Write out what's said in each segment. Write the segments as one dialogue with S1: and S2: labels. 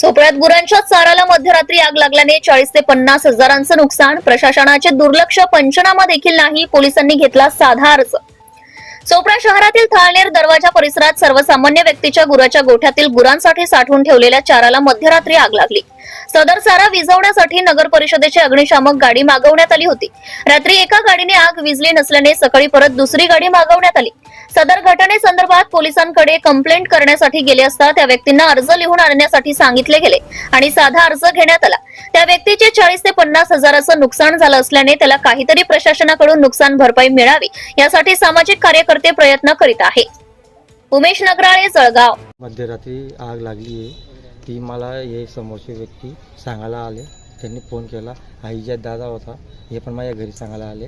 S1: सोपळ्यात गुरांच्या चाराला मध्यरात्री आग लागल्याने चाळीस ते पन्नास हजारांचं नुकसान. प्रशासनाचे दुर्लक्ष पंचनामा देखील नाही. पोलिसांनी घेतला साधा अर्ज. चोपडा शहरातील थाळनेर दरवाजा परिसरात सर्वसामान्य व्यक्तीच्या गुराच्या गोठ्यातील गुरांसाठी साठवून ठेवलेल्या चाराला मध्यरात्री आग लागली. सदर चारा विझवण्यासाठी नगर परिषदेची अग्निशामक गाडी मागवण्यात आली होती. रात्री एका गाडीने आग विजली नसल्याने सकाळी परत दुसरी गाडी मागवण्यात आली. सदर घटनेसंदर्भात पोलिसांकडे कंप्लेंट करण्यासाठी गेले असता त्या व्यक्तींना अर्ज लिहून आणण्यासाठी सांगितले गेले आणि साधा अर्ज घेण्यात आला. त्या व्यक्तीचे चाळीस ते पन्नास हजाराचं नुकसान झालं असल्याने त्याला काहीतरी प्रशासनाकडून नुकसान भरपाई मिळावी यासाठी सामाजिक कार्यकर्ते प्रयत्न करीत आहे. उमेश नगराळे जळगाव.
S2: मध्यरात्री आग लागली आहे ती मला हे समोरचे व्यक्ती सांगायला आले. त्यांनी फोन केला. आईच्या दादा होता हे पण माझ्या घरी सांगायला आले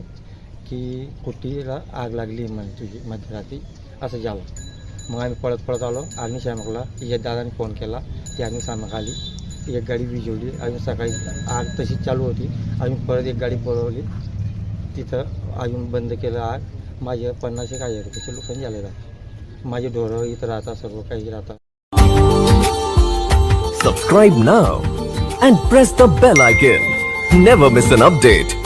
S2: की कुटीला आग लागली म्हणजे तुझी मध्यरात्री? असं झालं. मग आम्ही पळत पळत आलो. अग्निशामकला या दादाने फोन केला ती अग्निशामक आली. एक गाडी विजवली अजून सकाळी आग तशी चालू होती. अजून परत एक गाडी पळवली तिथं अजून बंद केलं आग. माझे पन्नास एक हजार रुपयाचे नुकसान झालेलं आहे माझे ढोरं इथं राहतात सर्व काही राहतात.
S3: Subscribe now and press the bell icon never miss an update